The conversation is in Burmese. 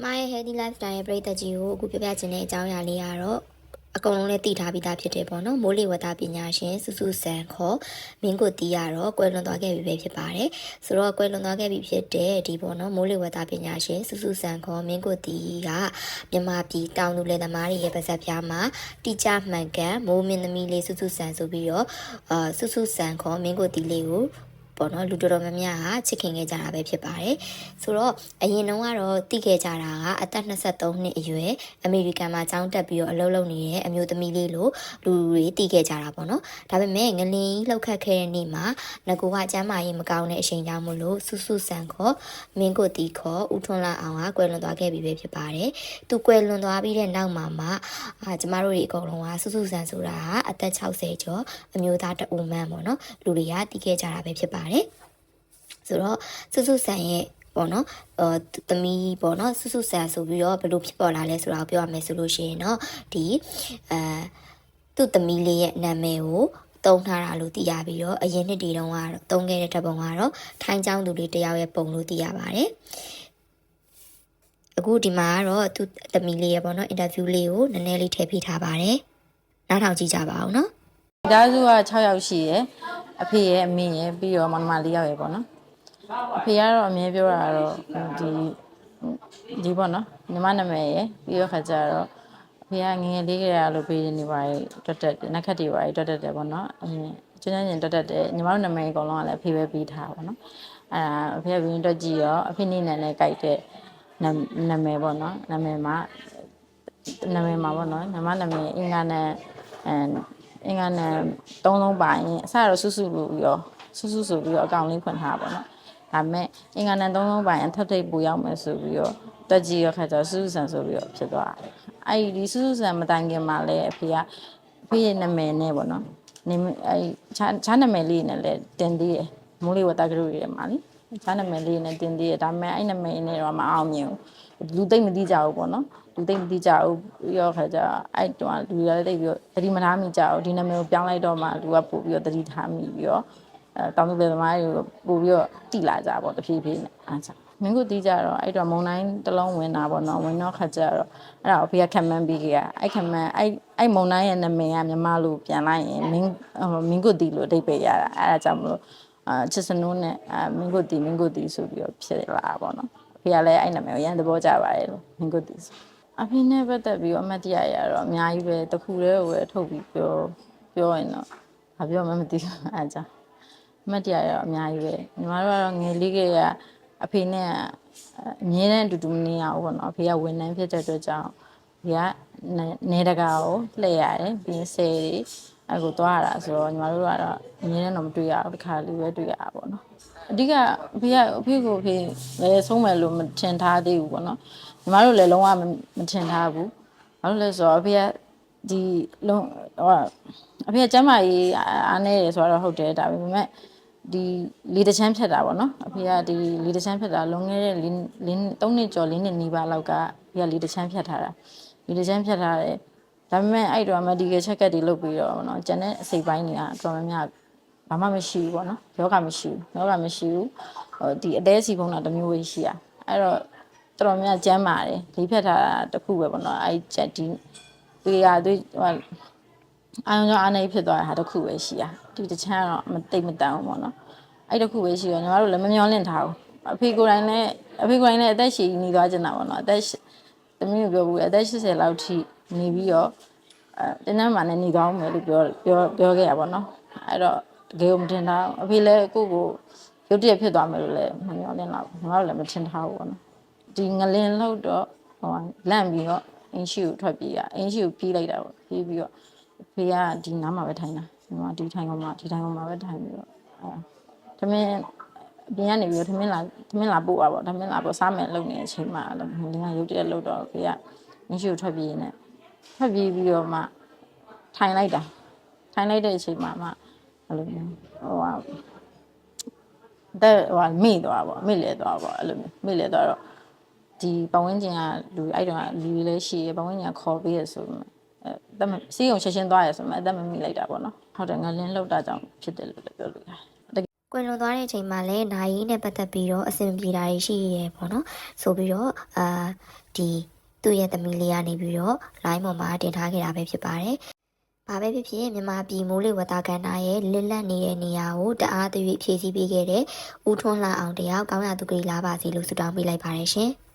ကျမရဲ့ healthy lifestyle ရဲ့ပြည်သက်ကြီးကိုအခုပြောပြချင်တဲ့အကြောင်းအရာလေးကတော့အကုန်လုံးလည်းသိထားပြီးသားဖြစ်တယ်ပေါ့နော်မိုးလေဝသပညာရှင်စုစုစံခေါ်မင်းကိုတီးရတော့ကွယ်လွန်သွားခဲ့ပြီပဲဖြစ်ပါတယ်ဆိုတော့ကွယ်လွန်သွားခဲ့ပြီဖြစ်တဲ့ဒီပေါ့နော်မိုးလေဝသပညာရှင်စုစုစံခေါ်မင်းကိုတီးကမြန်မာပြည်တောင်သူလယ်သမားတွေရဲ့ပါဇက်ပြားမှာတိကျမှန်ကန်မိုးမင်းသမီးလေးစုစုစံဆိုပြီးတော့အာစုစုစံခေါ်မင်းကိုတီးလေးကို ပေါ့နော်လူတော်တော်များများကချစ်ခင်ခဲ့ကြတာပဲဖြစ်ပါတယ်ဆိုတော့အရင်တုန်းကတော့တည်ခဲ့ကြတာကအသက်23နှစ်အရွယ်အမေရိကန်မှာကျောင်းတက်ပြီးတော့အလုပ်လုပ်နေတဲ့အမျိုးသမီးလေးလို့လူတွေတည်ခဲ့ကြတာပေါ့နော်ဒါပေမဲ့ငလင်းကြီးလှုပ်ခတ်ခဲ့တဲ့နေ့မှာငကိုကကျမ်းမာရေးမကောင်းတဲ့အချိန်ကြောင့်မလို့ဆူဆူဆန်ခေါ်မင်းကိုတီခေါ်ဦးထွန်းလာအောင်ကကွယ်လွန်သွားခဲ့ပြီပဲဖြစ်ပါတယ်သူကွယ်လွန်သွားပြီးတဲ့နောက်မှာမှအာကျမတို့တွေအကုန်လုံးကဆူဆူဆန်ဆိုတာကအသက်60ကျော်အမျိုးသားတအုံမှန်ပေါ့နော်လူတွေကတည်ခဲ့ကြတာပဲဖြစ်ပါတယ်ဆိုတော့စုစုဆန်ရဲ့ပေါ့နော်အဲသမီးပေါ့နော်စုစုဆန်ဆိုပြီးတော့ဘယ်လိုဖြစ်ပေါ်လာလဲဆိုတာကိုပြောရမယ်ဆိုလို့ရှိရင်တော့ဒီအဲသူ့သမီးလေးရဲ့နာမည်ကိုတုံးထားတာလို့သိရပြီးတော့အရင်နှစ်တီတုန်းကတော့တုံးခဲ့တဲ့ဓာတ်ပုံကတော့ထိုင်းချောင်းသူလေးတစ်ယောက်ရဲ့ပုံလို့သိရပါတယ်အခုဒီမှာကတော့သူ့သမီးလေးရဲ့ပေါ့နော်အင်တာဗျူးလေးကိုနည်းနည်းလေးထည့်ပေးထားပါတယ်နားထောင်ကြည့်ကြပါအောင်နော်မိသားစုက6ယောက်ရှိရယ် အဖေရဲ့အမေရဲ့ပြီးတော့မမ၄ယောက်ရယ်ပေါ့နော်အဖေကတော့အမြဲပြောတာကတော့ဒီဒီပေါ့နော်ညီမနာမည်ရယ်ပြီးတော့ခါကျတော့အဖေကငယ်ငယ်လေးကတည်းကလို့ပေးနေပါရဲ့တွတ်တက်တယ်နက်ခတ်တွေပါရဲ့တွတ်တက်တယ်ပေါ့နော်အရင်ကျွမ်းကျွမ်းကျင်တွတ်တက်တယ်ညီမတို့နာမည်အကုန်လုံးကလည်းအဖေပဲပေးထားပါပေါ့နော်အဲဒါအဖေကဘင်းတွက်ကြည့်ရောအဖေနေနဲ့နဲ့ကြိုက်တဲ့နာနာမည်ပေါ့နော်နာမည်မှာနာမည်မှာပေါ့နော်ညီမနာမည်အင်္ဂါနဲ့အဲ အင်္ဂါနဲ့သုံးလုံးပါရင်အစတော့စုစုလို့ပြီးတော့စုစုဆိုပြီးတော့အကောင့်လေးဖွင့်ထားပါပေါ့နော်ဒါပေမဲ့အင်္ဂါနဲ့သုံးလုံးပါရင်အထက်ထိပ်ပူရောက်မယ်ဆိုပြီးတော့တက်ကြည့်ရခါကျတော့စုစုဆန်ဆိုပြီးတော့ဖြစ်သွားတယ်အဲ့ဒီစုစုဆန်မတိုင်ခင်မှာလည်းအဖေကအဖေရဲ့နာမည်နဲ့ပေါ့နော်နေအဲ့ချာချာနာမည်လေးနဲ့လည်းတင်သေးတယ်မိုးလေဝသကရုတွေမှာလीချာနာမည်လေးနဲ့တင်သေးတယ်ဒါပေမဲ့အဲ့နာမည်နဲ့တော့မအောင်မြင်ဘူးလူသိမ့်မသိကြဘူးပေါ့နော် လူသိမ့်မသိကြဘူးပြီးတော့ခါကျအဲ့တုန်းကလူတွေလည်းတိတ်ပြီးတော့သတိမထားမိကြဘူးဒီနာမည်ကိုပြောင်းလိုက်တော့မှလူကပို့ပြီးတော့သတိထားမိပြီးတော့အဲတောင်သူလယ်သမားတွေကိုပို့ပြီးတော့တိလာကြပေါ့တဖြည်းဖြည်းနဲ့အားကြောင့်မင်းကိုတီးကြတော့အဲ့တော့မုံတိုင်းတစ်လုံးဝင်တာပေါ့နော်ဝင်တော့ခါကျတော့အဲ့ဒါကိုဖေကခံမှန်းပြီးကြအဲ့ခံမှန်းအဲ့အဲ့မုံတိုင်းရဲ့နာမည်ကမြန်မာလိုပြန်လိုက်ရင်မင်းမင်းကိုတီးလို့အဓိပ္ပာယ်ရတာအဲ့ဒါကြောင့်မလို့အာချစ်စနိုးနဲ့အာမင်းကိုတီးမင်းကိုတီးဆိုပြီးတော့ဖြစ်လာတာပေါ့နော်ဖေကလည်းအဲ့နာမည်ကိုရန်သဘောကျပါတယ်လို့မင်းကိုတီးဆို အဖေနဲ့ပတ်သက်ပြီးတော့အမှတ်တရရတော့အများကြီးပဲတစ်ခုတည်းကိုပဲထုတ်ပြီးပြောပြောရင်တော့ဘာပြောမှမသိဘူးအဲကြောင့်အမှတ်တရရတော့အများကြီးပဲညီမတို့ကတော့ငယ်လေးကရအဖေနဲ့အမြဲတမ်းအတူတူမနေရဘူးပေါ့နော်အဖေကဝန်ထမ်းဖြစ်တဲ့အတွက်ကြောင့်အဖေကနေတကာကိုလှည့်ရတယ်ပြီးရင်ဆယ်တွေအဲကိုသွားရတာဆိုတော့ညီမတို့ကတော့အမြဲတမ်းတော့မတွေ့ရဘူးတစ်ခါလေးပဲတွေ့ရတာပေါ့နော်အဓိကအဖေကအဖေကိုအဖေလည်းဆုံးမယ်လို့မထင်ထားသေးဘူးပေါ့နော် ညီမတို့လည်းလုံးဝမထင်ထားဘူးဘာလို့လဲဆိုတော့အဖေကဒီလုံးဟိုအဖေကကျမ်းမာရေးအားနေတယ်ဆိုတော့ဟုတ်တယ်ဒါပေမဲ့ဒီလီတချမ်းဖြတ်တာပေါ့နော်အဖေကဒီလီတချမ်းဖြတ်တာလွန်ခဲ့တဲ့လင်း3နှစ်ကျော်4နှစ်နီးပါးလောက်ကဖေကလီတချမ်းဖြတ်ထားတာလီတချမ်းဖြတ်ထားတယ်ဒါပေမဲ့အဲ့တော့မဒီကယ်ချက်ကတ်တွေလုပ်ပြီးတော့ပေါ့နော်ကျန်တဲ့အစိပ်ပိုင်းတွေကတော်တော်များများဘာမှမရှိဘူးပေါ့နော်ယောဂမရှိဘူးယောဂမရှိဘူးဟိုဒီအသေးစီပုံတော့တမျိုးပဲရှိရအဲ့တော့ တော်တော်များကျမ်းပါတယ်လေးဖြတ်ထားတာတစ်ခုပဲပေါ့နော်အဲ့ချက်ဒီတွေရတွေဟိုအာရုံကြောင့်အားနေဖြစ်သွားတာတစ်ခုပဲရှိရဒီတချမ်းတော့မတိတ်မတန်ဘူးပေါ့နော်အဲ့တစ်ခုပဲရှိရညီမတို့လည်းမမျောလင့်ထားဘူးအဖေကိုယ်တိုင်လည်းအဖေကိုယ်တိုင်လည်းအသက်ရှည်နေသွားကြတာပေါ့နော်အသက်သမီးကိုပြောဘူးအသက်80လောက်ထိနေပြီးတော့အဲတင်းနှမ်းမှလည်းနေကောင်းမယ်လို့ပြောပြောပြောခဲ့ရပါတော့အဲ့တော့တကယ်ကိုမတင်ထားအဖေလည်းကိုကိုရုတ်တရက်ဖြစ်သွားမယ်လို့လည်းမမျှော်လင့်တော့ဘူးညီမတို့လည်းမထင်ထားဘူးပေါ့နော် ဒီငလင်လောက်တော့ဟိုလန့်ပြီးတော့အင်းရှိကိုထွက်ပြေးရအင်းရှိကိုပြေးလိုက်တာပေါ့ပြေးပြီးတော့ဖေကဒီနားမှာပဲထိုင်တာညီမဒီထိုင်ကောင်မှာဒီထိုင်ကောင်မှာပဲထိုင်ပြီးတော့အဲတမင်းအပြင်ကနေပြီးတော့ထမင်းလာထမင်းလာပို့ပါပေါ့ထမင်းလာပို့စားမယ်လုပ်နေတဲ့အချိန်မှာလည်းငလင်ကရုတ်တရက်လောက်တော့ဖေကအင်းရှိကိုထွက်ပြေးနေထွက်ပြေးပြီးတော့မှထိုင်လိုက်တာထိုင်လိုက်တဲ့အချိန်မှာမှအဲ့လိုမျိုးဟိုဟာတဲ့ဟိုမိသွားပေါ့မိလဲသွားပေါ့အဲ့လိုမျိုးမိလဲသွားတော့ ဒီပဝင်းကျင်ကလူအဲ့တော့လူတွေလည်းရှိရပဝင်းကျင်ကခေါ်ပေးရဆိုမှအဲတမစီးုံချက်ချင်းသွားရဆိုမှအသက်မမိလိုက်တာပေါ့နော်ဟုတ်တယ်ငလင်းလောက်တာကြောင့်ဖြစ်တယ်လို့လည်းပြောလို့ရတယ်ကွယ်လွန်သွားတဲ့အချိန်မှာလည်းနိုင်ရီနဲ့ပတ်သက်ပြီးတော့အဆင်ပြေတာတွေရှိရဲပေါ့နော်ဆိုပြီးတော့အာဒီသူ့ရဲ့သမီးလေးကနေပြီးတော့ line ပေါ်မှာတင်ထားခဲ့တာပဲဖြစ်ပါတယ်။ဘာပဲဖြစ်ဖြစ်မြန်မာပြည်မိုးလေဝသကဏ္ဍရဲ့လစ်လက်နေတဲ့နေရာကိုတအားသွေးဖြည့်ဆည်းပေးခဲ့တဲ့ဦးထွန်းလာအောင်တယောက်ကောင်းရသူကလေးလာပါစီလို့ဆုတောင်းပေးလိုက်ပါတယ်ရှင်။